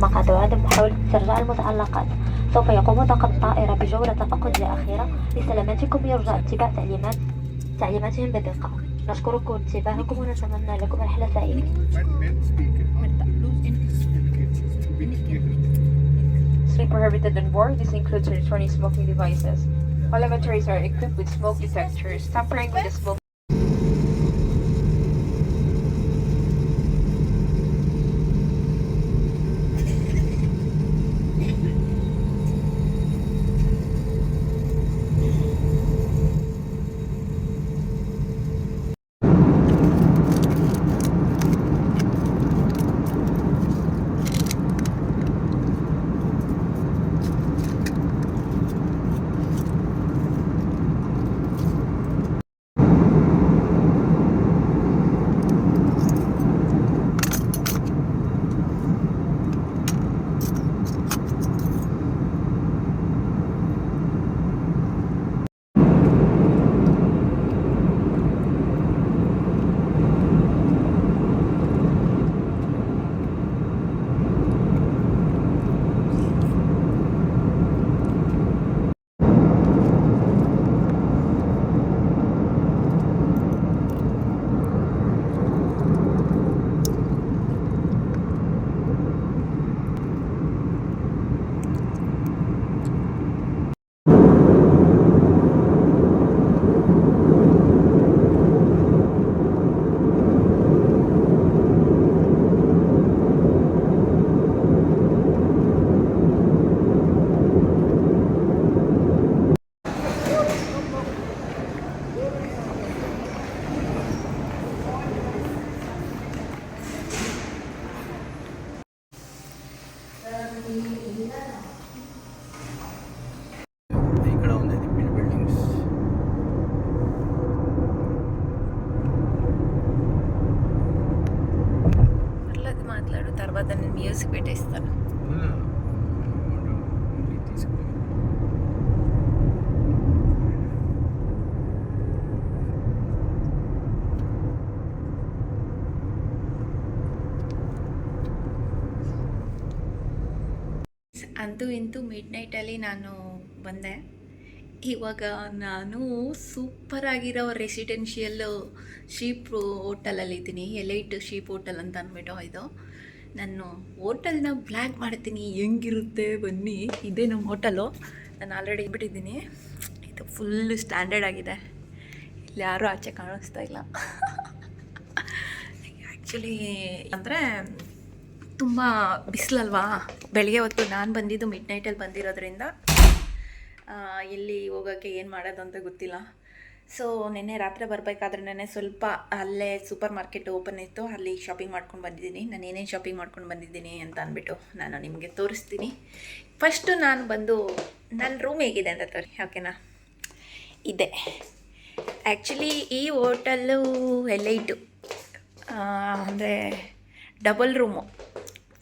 المقعد وعدم محاولة استرجاع المتعلقات سوف يقوم طاقم الطائرة بجولة تفقد أخيرة لسلامتكم يرجى اتباع تعليمات تعليماتهم بدقة نشكركم اتباعكم ونتمنى لكم رحلة سعيدة prohibited on board. This includes returning smoking devices. All lavatories are equipped with smoke detectors. Tampering with the smoke ಅಂತೂ ಇಂತೂ mid ನೈಟಲ್ಲಿ ನಾನು ಬಂದೆ. ಇವಾಗ ನಾನು super ಆಗಿರೋ ರೆಸಿಡೆನ್ಷಿಯಲ್ ಶೀಪ್ ಹೋಟೆಲಲ್ಲಿದ್ದೀನಿ ಎಲೈಟ್ ಶೀಪ್ ಹೋಟೆಲ್ ಅಂತ ಅಂದ್ಬಿಟ್ಟು ಇದು. ನಾನು ಹೋಟೆಲ್ನ ಬ್ಲ್ಯಾಕ್ ಮಾಡ್ತೀನಿ, ಹೆಂಗಿರುತ್ತೆ ಬನ್ನಿ. ಇದೇ ನಮ್ಮ ಹೋಟೆಲು. ನಾನು ಆಲ್ರೆಡಿ ಬಿಟ್ಟಿದ್ದೀನಿ. ಇದು ಫುಲ್ಲು ಸ್ಟ್ಯಾಂಡರ್ಡ್ ಆಗಿದೆ. ಇಲ್ಲಿ ಯಾರೂ ಆಚೆ ಕಾಣಿಸ್ತಾ ಇಲ್ಲ. ಆ್ಯಕ್ಚುಲಿ ಅಂದರೆ ತುಂಬ ಬಿಸಿಲಲ್ವಾ? ಬೆಳಗ್ಗೆ ಹೊತ್ತು ನಾನು ಬಂದಿದ್ದು ಮಿಡ್ ನೈಟಲ್ಲಿ ಬಂದಿರೋದ್ರಿಂದ ಎಲ್ಲಿ ಹೋಗೋಕ್ಕೆ ಏನು ಮಾಡೋದು ಅಂತ ಗೊತ್ತಿಲ್ಲ. ಸೊ ನಿನ್ನೆ ರಾತ್ರಿ ಬರಬೇಕಾದ್ರೆ ನೆನ್ನೆ ಸ್ವಲ್ಪ ಅಲ್ಲೇ ಸೂಪರ್ ಮಾರ್ಕೆಟ್ ಓಪನ್ ಇತ್ತು, ಅಲ್ಲಿ ಶಾಪಿಂಗ್ ಮಾಡ್ಕೊಂಡು ಬಂದಿದ್ದೀನಿ. ನಾನು ಏನೇನು ಶಾಪಿಂಗ್ ಮಾಡ್ಕೊಂಡು ಬಂದಿದ್ದೀನಿ ಅಂತ ಅಂದ್ಬಿಟ್ಟು ನಾನು ನಿಮಗೆ ತೋರಿಸ್ತೀನಿ. ಫಸ್ಟು ನಾನು ಬಂದು ನನ್ನ ರೂಮ್ ಹೇಗಿದೆ ಅಂತ ತೋರಿ ಓಕೆನಾ ಇದೆ. ಆ್ಯಕ್ಚುಲಿ ಈ ಹೋಟೆಲ್ಲು ಎಲ್ಲೈಟು ಅಂದರೆ ಡಬಲ್ ರೂಮು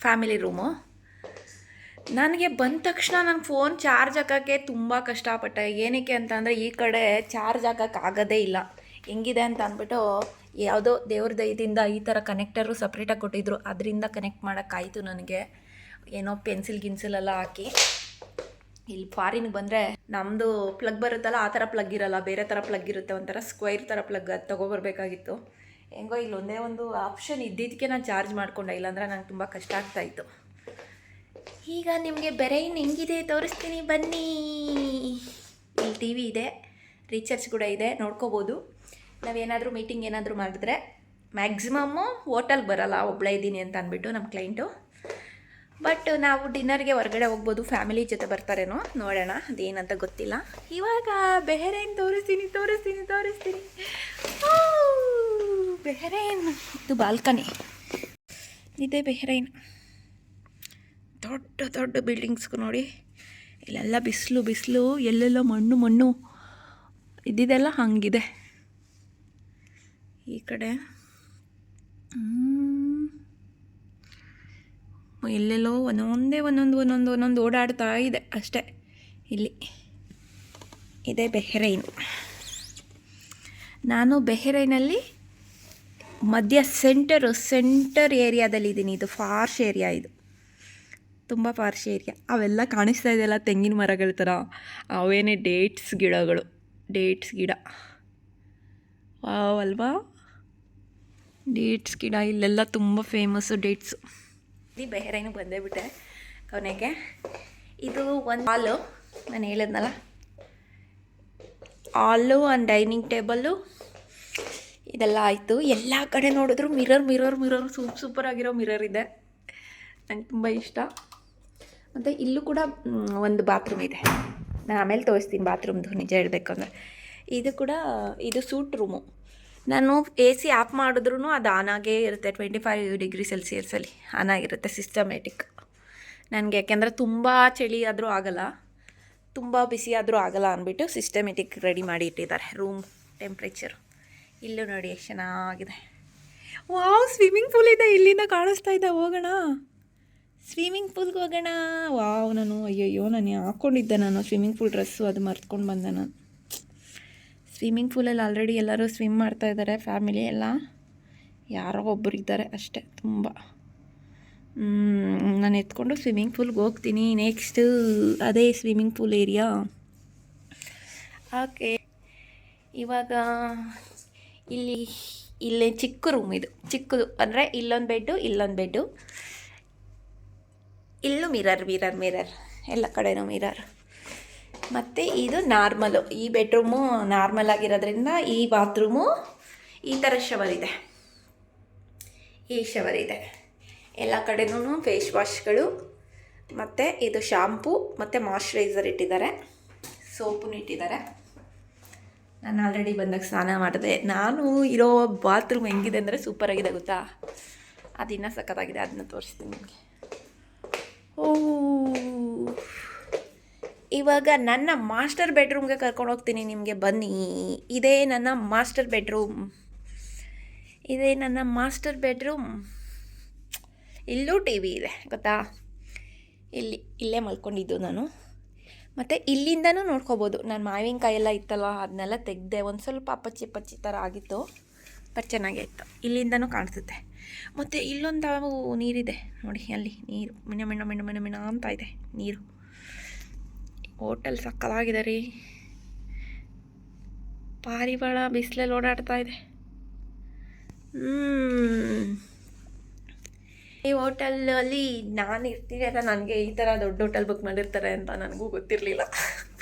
ಫ್ಯಾಮಿಲಿ ರೂಮು ನನಗೆ ಬಂದ ತಕ್ಷಣ ನನ್ನ ಫೋನ್ ಚಾರ್ಜ್ ಹಾಕೋಕ್ಕೆ ತುಂಬ ಕಷ್ಟಪಟ್ಟೆ. ಏನಕ್ಕೆ ಅಂತಂದರೆ ಈ ಕಡೆ ಚಾರ್ಜ್ ಹಾಕೋಕ್ಕಾಗೋದೇ ಇಲ್ಲ. ಹೆಂಗಿದೆ ಅಂತ ಅಂದ್ಬಿಟ್ಟು ಯಾವುದೋ ದೇವ್ರ ದಯದಿಂದ ಈ ಥರ ಕನೆಕ್ಟರು ಸಪ್ರೇಟಾಗಿ ಕೊಟ್ಟಿದ್ರು. ಅದರಿಂದ ಕನೆಕ್ಟ್ ಮಾಡೋಕ್ಕಾಯಿತು ನನಗೆ. ಏನೋ ಪೆನ್ಸಿಲ್ ಗಿನ್ಸಿಲೆಲ್ಲ ಹಾಕಿ. ಇಲ್ಲಿ ಫಾರಿನ್ಗೆ ಬಂದರೆ ನಮ್ಮದು ಪ್ಲಗ್ ಬರುತ್ತಲ್ಲ, ಆ ಥರ ಪ್ಲಗ್ ಇರಲ್ಲ. ಬೇರೆ ಥರ ಪ್ಲಗ್ ಇರುತ್ತೆ. ಒಂಥರ ಸ್ಕ್ವೈರ್ ಥರ ಪ್ಲಗ್ ಅದು ತೊಗೊಬರ್ಬೇಕಾಗಿತ್ತು. ಹೆಂಗೋ ಇಲ್ಲಿ ಒಂದೇ ಒಂದು ಆಪ್ಷನ್ ಇದ್ದಿದ್ದಕ್ಕೆ ನಾನು ಚಾರ್ಜ್ ಮಾಡ್ಕೊಂಡೆ. ಇಲ್ಲಾಂದ್ರೆ ನಂಗೆ ತುಂಬ ಕಷ್ಟ ಆಗ್ತಾಯಿತ್ತು ಈಗ ನಿಮಗೆ ಬೆರೈನ್ ಹೆಂಗಿದೆ? ತೋರಿಸ್ತೀನಿ, ಬನ್ನಿ. ಇಲ್ಲಿ ಟಿ ವಿ ಇದೆ ರೀಚಾರ್ಜ್ ಕೂಡ ಇದೆ, ನೋಡ್ಕೋಬೋದು. ನಾವೇನಾದರೂ ಮೀಟಿಂಗ್ ಏನಾದರೂ ಮಾಡಿದ್ರೆ ಮ್ಯಾಕ್ಸಿಮಮ್ಮು ಹೋಟೆಲ್ಗೆ ಬರಲ್ಲ ಒಬ್ಬಳೇ ಇದ್ದೀನಿ ಅಂತ ಅಂದ್ಬಿಟ್ಟು ನಮ್ಮ ಕ್ಲೈಂಟು ಬಟ್ ನಾವು ಡಿನ್ನರ್ಗೆ ಹೊರಗಡೆ ಹೋಗ್ಬೋದು ಫ್ಯಾಮಿಲಿ ಜೊತೆ ಬರ್ತಾರೇನೋ, ನೋಡೋಣ, ಅದೇನಂತ ಗೊತ್ತಿಲ್ಲ. ಇವಾಗ ಬೆಹರೇನ್ ತೋರಿಸ್ತೀನಿ ತೋರಿಸ್ತೀನಿ ತೋರಿಸ್ತೀನಿ. ಬೆಹರೇನ್ ಇದು ಬಾಲ್ಕನಿ. ಇದೇ ಬೆಹರೈನ್ ದೊಡ್ಡ ದೊಡ್ಡ ಬಿಲ್ಡಿಂಗ್ಸ್ಗೂ ನೋಡಿ. ಇಲ್ಲೆಲ್ಲ ಬಿಸಿಲು ಬಿಸಿಲು, ಎಲ್ಲೆಲ್ಲ ಮಣ್ಣು ಮಣ್ಣು. ಇದ್ದಿದೆಲ್ಲ ಹಾಗಿದೆ. ಈ ಕಡೆ. ಎಲ್ಲೆಲ್ಲೋ ಒಂದೊಂದೇ, ಒಂದೊಂದು ಒಂದೊಂದು ಒಂದೊಂದು ಓಡಾಡ್ತಾ ಇದೆ ಅಷ್ಟೇ. ಇಲ್ಲಿ, ಇದೇ ಬೆಹರೈನ್. ನಾನು ಬೆಹರೈನಲ್ಲಿ ಮಧ್ಯ ಸೆಂಟರು, ಸೆಂಟರ್ ಏರಿಯಾದಲ್ಲಿ ಇದ್ದೀನಿ ಇದು ಫಾರ್ಶ್ ಏರಿಯಾ ಇದು. ತುಂಬ ಪಾರ್ಶ್ ಏರಿಯಾ. ಅವೆಲ್ಲ ಕಾಣಿಸ್ತಾ ಇದೆಯಲ್ಲ ತೆಂಗಿನ ಮರಗಳ ಥರ. ಅವೇನೇ ಡೇಟ್ಸ್ ಗಿಡಗಳು. ಡೇಟ್ಸ್ ಗಿಡ. ವಾವ್ ಅಲ್ವಾ? ಡೇಟ್ಸ್ ಗಿಡ. ಇಲ್ಲೆಲ್ಲ ತುಂಬ ಫೇಮಸ್ಸು ಡೇಟ್ಸು. ಇಲ್ಲಿ ಬೆಹರೈನು ಬಂದೇ ಬಿಟ್ಟೆ ಕೊನೆಗೆ. ಇದು ಒಂದು ಹಾಲು. ನಾನು ಹೇಳಿದ್ನಲ್ಲ. ಹಾಲು ಆ್ಯಂಡ್ ಡೈನಿಂಗ್ ಟೇಬಲ್ಲು. ಇದೆಲ್ಲ ಆಯಿತು. ಎಲ್ಲ ಕಡೆ ನೋಡಿದ್ರು mirror mirror mirror. Soup super ಆಗಿರೋ ಮಿರರ್ ಇದೆ. ನಂಗೆ ತುಂಬ ಇಷ್ಟ. ಮತ್ತು ಇಲ್ಲೂ ಕೂಡ ಒಂದು ಬಾತ್ರೂಮ್ ಇದೆ. ನಾನು ಆಮೇಲೆ ತೋರಿಸ್ತೀನಿ ಬಾತ್ರೂಮ್ದು, ನಿಜ ಹೇಳಬೇಕಂದ್ರೆ. ಇದು ಕೂಡ, ಇದು ಸೂಟ್ ರೂಮು. ನಾನು ಎ ಸಿ ಆಫ್ ಮಾಡಿದ್ರೂ ಅದು ಆನ್ ಆಗೇ ಇರುತ್ತೆ ಟ್ವೆಂಟಿ ಫೈವ್ ಡಿಗ್ರಿ ಸೆಲ್ಸಿಯಸ್ಸಲ್ಲಿ ಆನ್ ಆಗಿರುತ್ತೆ ಸಿಸ್ಟಮೆಟಿಕ್ ನನಗೆ ಯಾಕೆಂದರೆ ತುಂಬ ಚಳಿ ಆದರೂ ಆಗಲ್ಲ. ತುಂಬ ಬಿಸಿ ಆದರೂ ಆಗಲ್ಲ ಅಂದ್ಬಿಟ್ಟು ಸಿಸ್ಟಮೆಟಿಕ್ ರೆಡಿ ಮಾಡಿ ಇಟ್ಟಿದ್ದಾರೆ ರೂಮ್ ಟೆಂಪ್ರೇಚರು ಇಲ್ಲೂ ನೋಡಿ, ಎಷ್ಟು ಚೆನ್ನಾಗಿದೆ. ವಾವ್ ಸ್ವಿಮ್ಮಿಂಗ್ ಪೂಲ್ ಇದೆ, ಇಲ್ಲಿಂದ ಕಾಣಿಸ್ತಾ ಇದೆ, ಹೋಗೋಣ. ಸ್ವಿಮ್ಮಿಂಗ್ ಪೂಲ್ಗೆ ಹೋಗೋಣ. ವಾವ್, ನಾನು, ಅಯ್ಯಯ್ಯೋ, ನಾನು ಹಾಕ್ಕೊಂಡಿದ್ದೆ ನಾನು ಸ್ವಿಮ್ಮಿಂಗ್ ಪೂಲ್ ಡ್ರೆಸ್ಸು ಅದು ಮರ್ತ್ಕೊಂಡು ಬಂದೆ ನಾನು. ಸ್ವಿಮ್ಮಿಂಗ್ ಪೂಲಲ್ಲಿ ಆಲ್ರೆಡಿ ಎಲ್ಲರೂ ಸ್ವಿಮ್ ಮಾಡ್ತಾ ಇದ್ದಾರೆ ಫ್ಯಾಮಿಲಿ ಎಲ್ಲ. ಯಾರೋ ಒಬ್ಬರು ಇದ್ದಾರೆ ಅಷ್ಟೇ, ತುಂಬ. ನಾನು ಎತ್ಕೊಂಡು ಸ್ವಿಮ್ಮಿಂಗ್ ಪೂಲ್ಗೆ ಹೋಗ್ತೀನಿ ನೆಕ್ಸ್ಟು ಅದೇ ಸ್ವಿಮ್ಮಿಂಗ್ ಪೂಲ್ ಏರಿಯಾ ಓಕೆ ಇವಾಗ ಇಲ್ಲಿ ಇಲ್ಲಿ ಚಿಕ್ಕ ರೂಮ್ ಇದು. ಚಿಕ್ಕದು ಅಂದರೆ ಇಲ್ಲೊಂದು ಬೆಡ್ಡು ಇಲ್ಲೊಂದು ಬೆಡ್ಡು ಇಲ್ಲೂ ಮಿರರ್ ಮಿರರ್ ಮಿರರ್. ಎಲ್ಲ ಕಡೆನೂ ಮಿರರ್. ಮತ್ತು ಇದು ನಾರ್ಮಲು. ಈ ಬೆಡ್ರೂಮು ನಾರ್ಮಲ್ ಆಗಿರೋದ್ರಿಂದ ಈ ಬಾತ್ರೂಮು ಈ ಥರ ಶವರ್ ಇದೆ. ಈ ಶವರ್ ಇದೆ. ಎಲ್ಲ ಕಡೆನೂ ಫೇಸ್ ವಾಶ್ಗಳು ಮತ್ತು ಇದು ಶಾಂಪೂ ಮತ್ತು ಮಾಯ್ಶ್ಚರೈಸರ್ ಇಟ್ಟಿದ್ದಾರೆ. ಸೋಪು ಇಟ್ಟಿದ್ದಾರೆ. ನಾನು ಆಲ್ರೆಡಿ ಬಂದಾಗ ಸ್ನಾನ ಮಾಡಿದೆ. ನಾನು ಇರೋ ಬಾತ್ರೂಮ್ ಹೆಂಗಿದೆ ಅಂದರೆ ಸೂಪರಾಗಿದೆ ಗೊತ್ತಾ? ಅದು ಇನ್ನೂ ಸಖತ್ತಾಗಿದೆ. ಅದನ್ನ ತೋರಿಸ್ತೀನಿ ನಿಮಗೆ ಓ ಇವಾಗ ನನ್ನ ಮಾಸ್ಟರ್ ಬೆಡ್ರೂಮ್ಗೆ ಕರ್ಕೊಂಡು ಹೋಗ್ತೀನಿ ನಿಮಗೆ ಬನ್ನಿ. ಇದೇ ನನ್ನ ಮಾಸ್ಟರ್ ಬೆಡ್ರೂಮ್. ಇದೇ ನನ್ನ ಮಾಸ್ಟರ್ ಬೆಡ್ರೂಮ್. ಇಲ್ಲೂ ಟಿ ವಿ ಇದೆ, ಗೊತ್ತಾ? ಇಲ್ಲಿ, ಇಲ್ಲೇ ಮಲ್ಕೊಂಡಿದ್ದು ನಾನು. ಮತ್ತು ಇಲ್ಲಿಂದನೂ ನೋಡ್ಕೋಬೋದು. ನಾನು ಮಾವಿನಕಾಯಿ ಎಲ್ಲ ಇತ್ತಲ್ಲ ಅದನ್ನೆಲ್ಲ ತೆಗೆದೆ ಒಂದು ಸ್ವಲ್ಪ ಅಪ್ಪಚ್ಚಿ ಪಚ್ಚಿ ಥರ ಆಗಿತ್ತು ಬಟ್ ಚೆನ್ನಾಗೇ ಇತ್ತು. ಇಲ್ಲಿಂದನೂ ಕಾಣಿಸುತ್ತೆ. ಮತ್ತು ಇಲ್ಲೊಂದು ನೀರಿದೆ. ನೋಡಿ, ಅಲ್ಲಿ ನೀರು. ಮಿಣ ಮಿಣ ಮಿಣ ಮಿಣ ಮಿಣ ಅಂತ ಇದೆ ನೀರು. ಹೋಟೆಲ್ ಸಕ್ಕಲಾಗಿದೆ ರೀ ಪಾರಿವಾಳ ಬಿಸಿಲಲ್ಲಿ ಓಡಾಡ್ತಾ ಇದೆ. ಈ ಹೋಟೆಲಲ್ಲಿ ನಾನು ಇರ್ತೀನಿ ಅಂತ ನನಗೆ ಈ ಥರ ದೊಡ್ಡ ಹೋಟೆಲ್ ಬುಕ್ ಮಾಡಿರ್ತಾರೆ ಅಂತ ನನಗೂ ಗೊತ್ತಿರಲಿಲ್ಲ.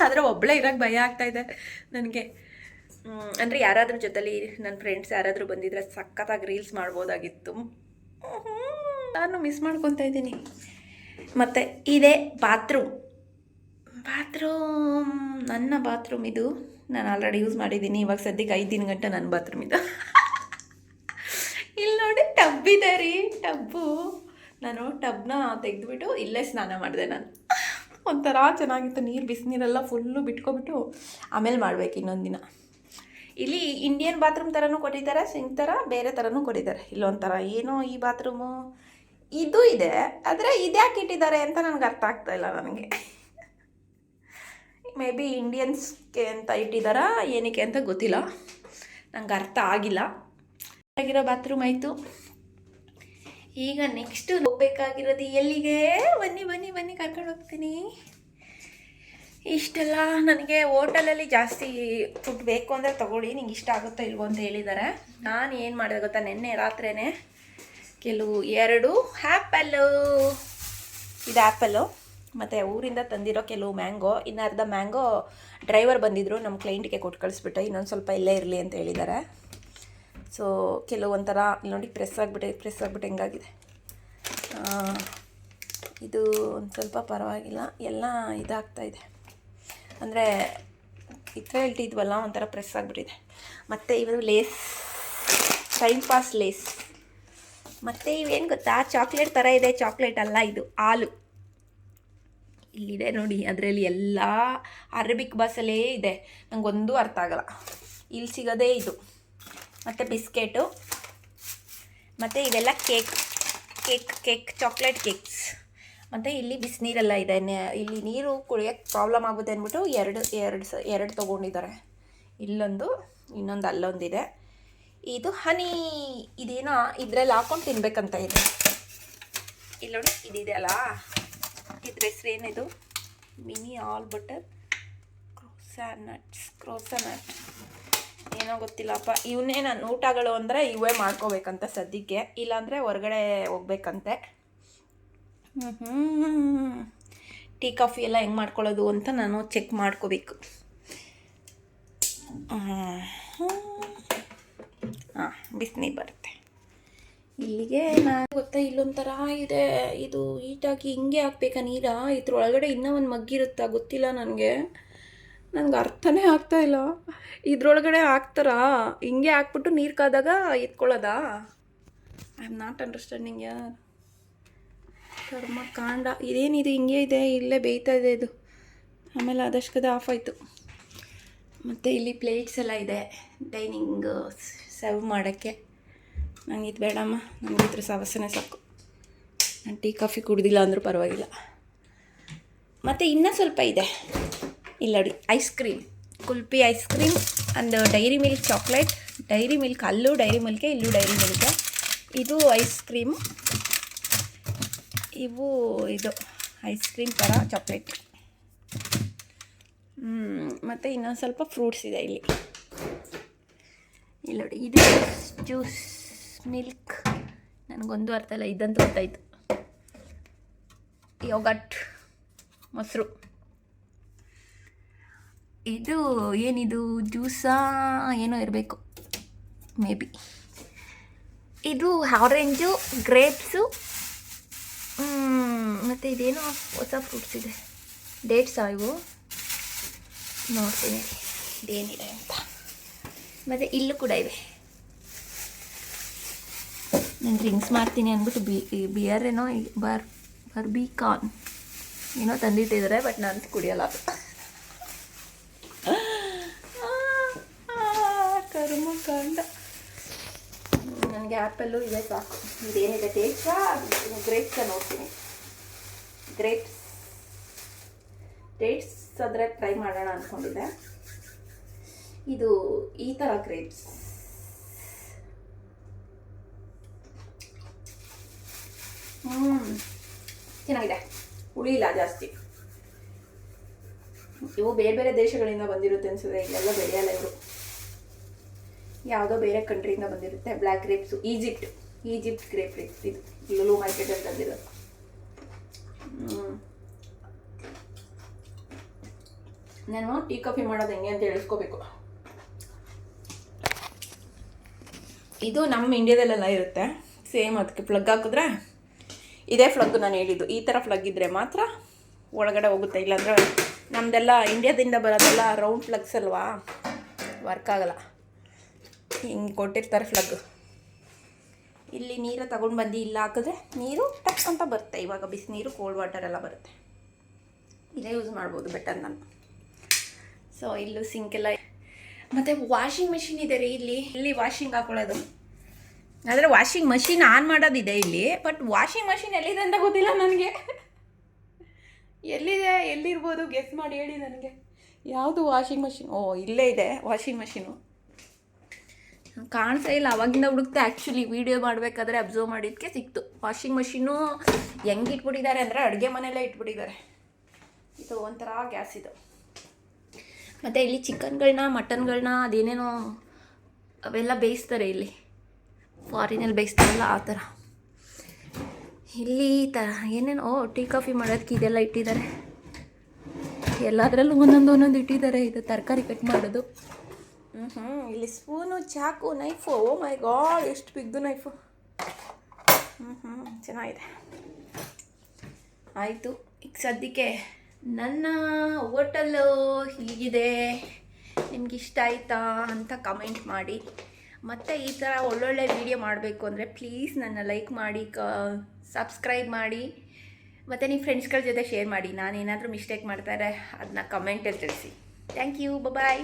ಆದರೆ ಒಬ್ಬಳೇ ಇರೋಕ್ಕೆ ಭಯ ಆಗ್ತಾ ಇದೆ ನನಗೆ. ಅಂದರೆ ಯಾರಾದರೂ ಜೊತೆಲಿ ನನ್ನ ಫ್ರೆಂಡ್ಸ್ ಯಾರಾದರೂ ಬಂದಿದ್ರೆ ಸಖತ್ತಾಗಿ ರೀಲ್ಸ್ ಮಾಡ್ಬೋದಾಗಿತ್ತು. ನಾನು ಮಿಸ್ ಮಾಡ್ಕೊತಾ ಇದ್ದೀನಿ. ಮತ್ತು ಇದೇ ಬಾತ್ರೂಮ್ ಬಾತ್ರೂಮ್. ನನ್ನ ಬಾತ್ರೂಮ್ ಇದು. ನಾನು ಆಲ್ರೆಡಿ ಯೂಸ್ ಮಾಡಿದ್ದೀನಿ. ಇವಾಗ ಸದ್ಯಕ್ಕೆ ಐದು ದಿನ ಗಂಟೆ ನನ್ನ ಬಾತ್ರೂಮ್ ಇದು. ಇಲ್ಲಿ ನೋಡಿ ಟಬ್ ಇದೆ ರೀ. ಟಬ್ಬು. ನಾನು ಟಬ್ನ ತೆಗೆದುಬಿಟ್ಟು ಇಲ್ಲೇ ಸ್ನಾನ ಮಾಡಿದೆ ನಾನು. ಒಂಥರ ಚೆನ್ನಾಗಿತ್ತು. ನೀರು, ಬಿಸಿನೀರೆಲ್ಲ ಫುಲ್ಲು ಬಿಟ್ಕೊಬಿಟ್ಟು ಆಮೇಲೆ ಮಾಡ್ಬೇಕು ಇನ್ನೊಂದು ದಿನ. ಇಲ್ಲಿ ಇಂಡಿಯನ್ ಬಾತ್ರೂಮ್ ಥರನೂ ಕೊಟ್ಟಿದ್ದಾರೆ ಸಿಂಕ್ ಥರ ಬೇರೆ ಥರನೂ ಕೊಟ್ಟಿದ್ದಾರೆ. ಇಲ್ಲೊಂಥರ ಏನೋ ಈ ಬಾತ್ರೂಮು ಇದು ಇದೆ. ಆದರೆ ಇದ್ಯಾಕೆ ಇಟ್ಟಿದ್ದಾರೆ ಅಂತ ನನಗೆ ಅರ್ಥ ಆಗ್ತಾ ಇಲ್ಲ ನನಗೆ. ಮೇ ಬಿ ಇಂಡಿಯನ್ಸ್ಗೆ ಅಂತ ಇಟ್ಟಿದ್ದಾರಾ ಏನಕ್ಕೆ ಅಂತ ಗೊತ್ತಿಲ್ಲ. ನಂಗೆ ಅರ್ಥ ಆಗಿಲ್ಲ. ಆಗಿರೋ ಬಾತ್ರೂಮ್ ಆಯಿತು. ಈಗ ನೆಕ್ಸ್ಟ್ ಹೋಗ್ಬೇಕಾಗಿರೋದು ಎಲ್ಲಿಗೆ? ಬನ್ನಿ ಬನ್ನಿ ಬನ್ನಿ, ಕರ್ಕೊಂಡು ಹೋಗ್ತೀನಿ. ಇಷ್ಟೆಲ್ಲ ನನಗೆ ಹೋಟೆಲಲ್ಲಿ ಜಾಸ್ತಿ ಫುಡ್ ಬೇಕು ಅಂದರೆ ತೊಗೊಳ್ಳಿ, ನಿಂಗೆ ಇಷ್ಟ ಆಗುತ್ತೋ ಇಲ್ವೋ ಅಂತ ಹೇಳಿದ್ದಾರೆ ನಾನು ಏನು ಮಾಡಿದೆ ಗೊತ್ತಾ? ನಿನ್ನೆ ರಾತ್ರಿನೇ, ಕೆಲವು ಎರಡು ಆ್ಯಪಲ್ಲು. ಇದು ಆ್ಯಪಲ್ಲು. ಮತ್ತು ಊರಿಂದ ತಂದಿರೋ ಕೆಲವು ಮ್ಯಾಂಗೋ, ಇನ್ನು ಅರ್ಧ ಮ್ಯಾಂಗೋ ಡ್ರೈವರ್ ಬಂದಿದ್ದರು ನಮ್ಮ ಕ್ಲೈಂಟ್ಗೆ ಕೊಟ್ಟು ಕಳಿಸ್ಬಿಟ್ಟು, ಇನ್ನೊಂದು ಸ್ವಲ್ಪ ಇಲ್ಲೇ ಇರಲಿ ಅಂತ ಹೇಳಿದ್ದಾರೆ ಸೊ ಕೆಲವು ಒಂಥರ ಇಲ್ಲಿ ನೋಡಿ ಪ್ರೆಸ್ ಆಗಿಬಿಟ್ಟು ಪ್ರೆಸ್ ಆಗಿಬಿಟ್ಟು, ಹೆಂಗಾಗಿದೆ. ಇದು ಒಂದು ಸ್ವಲ್ಪ ಪರವಾಗಿಲ್ಲ, ಎಲ್ಲ ಇದಾಗ್ತಾ ಇದೆ. ಅಂದರೆ ಇತರ ಇಟ್ಟಿದ್ವಲ್ಲ ಒಂಥರ ಪ್ರೆಸ್ ಆಗಿಬಿಟ್ಟಿದೆ. ಮತ್ತು ಇವರು ಲೇಸ್ ಟೈಮ್ ಪಾಸ್ ಲೇಸ್ ಮತ್ತು ಇವೇನು ಗೊತ್ತಾ ಚಾಕ್ಲೇಟ್ ಥರ ಇದೆ ಚಾಕ್ಲೇಟ್ ಅಲ್ಲ ಇದು, ಹಾಲು. ಇಲ್ಲಿದೆ ನೋಡಿ, ಅದರಲ್ಲಿ ಎಲ್ಲ ಅರೇಬಿಕ್ ಬಾಸಲ್ಲೇ ಇದೆ. ನನಗೊಂದು ಅರ್ಥ ಆಗಲ್ಲ. ಇಲ್ಲಿ ಸಿಗೋದೇ ಇದು. ಮತ್ತು ಬಿಸ್ಕೆಟು. ಮತ್ತು ಇವೆಲ್ಲ cake cake cake, chocolate cakes. ಮತ್ತು ಇಲ್ಲಿ ಬಿಸಿನೀರೆಲ್ಲ ಇದೆ. ಇಲ್ಲಿ ನೀರು ಕುಡಿಯೋಕ್ಕೆ ಪ್ರಾಬ್ಲಮ್ ಆಗುತ್ತೆ ಅಂದ್ಬಿಟ್ಟು ಎರಡು ಎರಡು ಸ, ಎರಡು ತೊಗೊಂಡಿದ್ದಾರೆ. ಇಲ್ಲೊಂದು, ಇನ್ನೊಂದು ಅಲ್ಲೊಂದಿದೆ. ಇದು ಹನಿ. ಇದೇನೋ? ಇದರಲ್ಲಿ ಹಾಕೊಂಡು ತಿನ್ಬೇಕಂತ ಇದೆ. ಇಲ್ಲಿ ನೋಡಿ, ಇದಿದೆ ಅಲ್ಲ. ಇದ್ರ ಹೆಸರು ಏನಿದು? Mini all butter croissants croissant ಏನೋ ಗೊತ್ತಿಲ್ಲಪ್ಪ. ಇವನ್ನೇ ನಾನು ಊಟಗಳು ಅಂದರೆ ಇವೇ ಮಾಡ್ಕೋಬೇಕಂತ ಸದ್ಯಕ್ಕೆ. ಇಲ್ಲಾಂದರೆ ಹೊರಗಡೆ ಹೋಗ್ಬೇಕಂತೆ. ಟೀ, ಕಾಫಿ ಎಲ್ಲ ಹೆಂಗೆ ಮಾಡ್ಕೊಳ್ಳೋದು ಅಂತ ನಾನು ಚೆಕ್ ಮಾಡ್ಕೋಬೇಕು. ಹಾಂ ಬಿಸಿನೀರು ಬರುತ್ತೆ ಇಲ್ಲಿಗೆ ನಾನು ಗೊತ್ತಾ ಇಲ್ಲೊಂಥರ ಇದೆ. ಇದು ಹೀಟಾಗಿ ಹಿಂಗೆ ಹಾಕ್ಬೇಕಾ ನೀರಾ? ಇದ್ರೊಳಗಡೆ ಇನ್ನೂ ಒಂದು ಮಗ್ಗಿರುತ್ತಾ ಗೊತ್ತಿಲ್ಲ ನನಗೆ. ನನಗೆ ಅರ್ಥನೇ ಆಗ್ತಾ ಇಲ್ಲ. ಇದ್ರೊಳಗಡೆ ಹಾಕ್ತಾರಾ ಹಿಂಗೆ ಹಾಕ್ಬಿಟ್ಟು ನೀರು ಕಾದಾಗ ಎತ್ಕೊಳ್ಳೋದಾ? ಐ ಆಮ್ ನಾಟ್ ಅಂಡರ್ಸ್ಟ್ಯಾಂಡಿಂಗ್ ಯಾರ್. ಕರ್ಮ ಕಾಂಡ ಇದೇನಿದೆ? ಹಿಂಗೆ ಇದೆ. ಇಲ್ಲೇ ಬೇಯ್ತಾ ಇದೆ ಇದು. ಆಮೇಲೆ ಆದಷ್ಟುಕದ ಆಫ್ ಆಯಿತು. ಮತ್ತು ಇಲ್ಲಿ ಪ್ಲೇಟ್ಸ್ ಎಲ್ಲ ಇದೆ. ಡೈನಿಂಗ್ ಸರ್ವ್ ಮಾಡೋಕ್ಕೆ. ನಂಗೆ ಇದು ಬೇಡಮ್ಮ. ನನಗೆ ಇದ್ರ ಸವಸನೆ ಸಾಕು. ನಾನು ಟೀ, ಕಾಫಿ ಕುಡ್ದಿಲ್ಲ ಅಂದರೂ ಪರವಾಗಿಲ್ಲ. ಮತ್ತು ಇನ್ನೂ ಸ್ವಲ್ಪ ಇದೆ. ಇಲ್ಲಡಿ ice cream. Kulfi ice cream and Dairy Milk chocolate. Dairy Milk ಅಲ್ಲೂ ಡೈರಿ ಮಿಲ್ಕೆ, ಇಲ್ಲೂ ಡೈರಿ ಮಿಲ್ಕೆ. ಇದು ಐಸ್ ಕ್ರೀಮ್. ಇವು ಇದು ಐಸ್ ಕ್ರೀಮ್ ಥರ ಚಾಕ್ಲೇಟ್. ಮತ್ತು ಇನ್ನೊಂದು ಸ್ವಲ್ಪ ಫ್ರೂಟ್ಸ್ ಇದೆ ಇಲ್ಲಿ. ಇಲ್ಲಿ ನೋಡಿ, ಇದು ಜ್ಯೂಸ್ ಮಿಲ್ಕ್ ನನಗೊಂದು ಅರ್ಥ ಇಲ್ಲ, ಇದಂತ ಗೊತ್ತಾಯಿತು. ಯೋಗಟ್ ಮೊಸರು. ಇದು ಏನಿದು? ಜ್ಯೂಸಾ ಏನೋ ಇರಬೇಕು ಮೇ ಬಿ ಇದು ಆರೆಂಜು ಗ್ರೇಪ್ಸು ಮತ್ತು ಇದೇನೋ ಹೊಸ ಫ್ರೂಟ್ಸ್ ಇದೆ. ಡೇಟ್ಸಾ ಇವು? ನೋಡ್ತೀನಿ, ಇದೇನಿದೆ ಅಂತ. ಮತ್ತು ಇಲ್ಲೂ ಕೂಡ ಇದೆ ನಾನು ಡ್ರಿಂಕ್ಸ್ ಮಾಡ್ತೀನಿ ಅಂದ್ಬಿಟ್ಟು ಬಿ ಬಿಯರ್ ಏನೋ ಬರ್ ಬರ್ಬಿಕಾನ್ ಏನೋ ತಂದಿಟ್ಟಿದ್ದಾರೆ ಬಟ್ ನಾನು ಕುಡಿಯಲ್ಲ. ಅದು ಕರ್ಮಕಾಂಡ ನನಗೆ ಆ್ಯಪಲ್ಲು ಇದೆ ಸಾಕು. ಇದೇನಿದೆ ಟೇಸ್ಟಾ ಗ್ರೇಪ್ಸ ನೋಡ್ತೀನಿ. ಗ್ರೇಪ್ಸ್ ಡೇಟ್ಸ್ ಆದರೆ ಟ್ರೈ ಮಾಡೋಣ ಅಂದ್ಕೊಂಡಿದ್ದೆ ಇದು ಈ ಥರ ಗ್ರೇಪ್ಸ್ ಹ್ಞೂ ಚೆನ್ನಾಗಿದೆ. ಹುಳಿ ಇಲ್ಲ ಜಾಸ್ತಿ. ಇವು ಬೇರೆ ಬೇರೆ ದೇಶಗಳಿಂದ ಬಂದಿರುತ್ತೆ ಅನ್ಸುತ್ತೆ. ಇಲ್ಲೆಲ್ಲ ಬೆಳೆಯಲ್ಲ ಇವರು. ಯಾವುದೋ ಬೇರೆ ಕಂಟ್ರಿಯಿಂದ ಬಂದಿರುತ್ತೆ. Black grapes Egypt Egypt grape rape ಇದು ಇಲ್ಲೂ ಮಾರ್ಕೆಟಲ್ಲಿ ತಂದಿರೋದು. ಹ್ಞೂ ನಾನು ಟೀ ಕಾಫಿ ಮಾಡೋದು ಹೆಂಗೆ ಅಂತ ಹೇಳಿಸ್ಕೋಬೇಕು. ಇದು ನಮ್ಮ ಇಂಡಿಯಾದಲ್ಲೆಲ್ಲ ಇರುತ್ತೆ. ಸೇಮ್ ಅದಕ್ಕೆ ಪ್ಲಗ್ ಹಾಕಿದ್ರೆ? ಇದೇ ಫ್ಲಗ್ ನಾನು ಹೇಳಿದ್ದು. ಈ ಥರ ಫ್ಲಗ್ ಇದ್ದರೆ ಮಾತ್ರ ಒಳಗಡೆ ಹೋಗುತ್ತೆ. ಇಲ್ಲಾಂದ್ರೆ ನಮ್ಮದೆಲ್ಲ ಇಂಡಿಯಾದಿಂದ ಬರೋದೆಲ್ಲ ರೌಂಡ್ ಫ್ಲಗ್ಸ್ ಅಲ್ವಾ? ವರ್ಕ್ ಆಗಲ್ಲ. ಹಿಂಗೆ ಕೊಟ್ಟಿರ್ತಾರೆ ಫ್ಲಗ್ ಇಲ್ಲಿ ನೀರು ತಗೊಂಡು ಬಂದು ಇಲ್ಲ ಹಾಕಿದ್ರೆ ನೀರು ಟಕ್ ಅಂತ ಬರುತ್ತೆ. ಇವಾಗ ಬಿಸಿನೀರು ಕೋಲ್ಡ್ ವಾಟರ್ ಎಲ್ಲ ಬರುತ್ತೆ. ಇದೇ ಯೂಸ್ ಮಾಡ್ಬೋದು ಬೆಟರ್ ನಾನು. ಸೊ ಇಲ್ಲೂ ಸಿಂಕ್ ಎಲ್ಲ ಮತ್ತು ವಾಷಿಂಗ್ ಮೆಷಿನ್ ಇದೆ ರೀ ಇಲ್ಲಿ. ಇಲ್ಲಿ ವಾಷಿಂಗ್ ಹಾಕೊಳ್ಳೋದು. ಆದರೆ ವಾಷಿಂಗ್ ಮಷಿನ್ ಆನ್ ಮಾಡೋದಿದೆ ಇಲ್ಲಿ ಬಟ್ ವಾಷಿಂಗ್ ಮಷಿನ್ ಎಲ್ಲಿದೆ ಅಂತ ಗೊತ್ತಿಲ್ಲ ನನಗೆ. ಎಲ್ಲಿದೆ ಎಲ್ಲಿರ್ಬೋದು ಗೆಸ್ ಮಾಡಿ ಹೇಳಿ ನನಗೆ. ಯಾವುದು ವಾಷಿಂಗ್ ಮಷಿನ್ ಓ ಇಲ್ಲೇ ಇದೆ ವಾಷಿಂಗ್ ಮಷಿನು ಕಾಣಿಸ್ತಾ ಇಲ್ಲ ಅವಾಗಿಂದ ಹುಡುಕ್ತಾ ಆ್ಯಕ್ಚುಲಿ ವೀಡಿಯೋ ಮಾಡಬೇಕಾದ್ರೆ ಅಬ್ಸರ್ವ್ ಮಾಡಿದ್ದಕ್ಕೆ ಸಿಕ್ತು. ವಾಷಿಂಗ್ ಮಷಿನು ಹೆಂಗೆ ಇಟ್ಬಿಟ್ಟಿದ್ದಾರೆ ಅಂದರೆ ಅಡುಗೆ ಮನೆಯಲ್ಲೇ ಇಟ್ಬಿಟ್ಟಿದ್ದಾರೆ. ಇದು ಒಂಥರ ಗ್ಯಾಸ್ ಇದು. ಮತ್ತು ಇಲ್ಲಿ ಚಿಕನ್ಗಳನ್ನ ಮಟನ್ಗಳನ್ನ ಅದೇನೇನೋ ಅವೆಲ್ಲ ಬೇಯಿಸ್ತಾರೆ ಇಲ್ಲಿ. ಫಾರಿನಲ್ಲಿ ಬೇಯಿಸ್ತಾರಲ್ಲ ಆ ಥರ. ಇಲ್ಲಿ ಈ ಥರ ಏನೇನೋ ಓ ಟೀ ಕಾಫಿ ಮಾಡೋದಕ್ಕೆ ಇದೆಲ್ಲ ಇಟ್ಟಿದ್ದಾರೆ. ಎಲ್ಲದರಲ್ಲೂ ಒಂದೊಂದು ಒಂದೊಂದು ಇಟ್ಟಿದ್ದಾರೆ. ಇದು ತರಕಾರಿ ಕಟ್ ಮಾಡೋದು. ಹ್ಞೂ ಹ್ಞೂ ಇಲ್ಲಿ ಸ್ಪೂನು, ಚಾಕು ನೈಫು ಓ ಮೈ ಗಾಡ್ ಎಷ್ಟು ಬಿದ್ದು ನೈಫು ಹ್ಞೂ ಹ್ಞೂ ಚೆನ್ನಾಗಿದೆ. ಆಯಿತು. ಈಗ ಸದ್ಯಕ್ಕೆ ನನ್ನ ಹೋಟೆಲ್ಲು ಹೀಗಿದೆ. ನಿಮ್ಗೆ ಇಷ್ಟ ಆಯ್ತಾ ಅಂತ ಕಮೆಂಟ್ ಮಾಡಿ. ಮತ್ತು ಈ ಥರ ಒಳ್ಳೊಳ್ಳೆ ವೀಡಿಯೋ ಮಾಡಬೇಕು ಅಂದರೆ ಪ್ಲೀಸ್ ನನ್ನ ಲೈಕ್ ಮಾಡಿ, ಕ ಸಬ್ಸ್ಕ್ರೈಬ್ ಮಾಡಿ. ಮತ್ತು ನಿಮ್ಮ ಫ್ರೆಂಡ್ಸ್ಗಳ ಜೊತೆ ಶೇರ್ ಮಾಡಿ. ನಾನು ಏನಾದರೂ ಮಿಸ್ಟೇಕ್ ಮಾಡ್ತಾರೆ ಅದನ್ನ ಕಮೆಂಟಲ್ಲಿ ತಿಳಿಸಿ. Thank you bye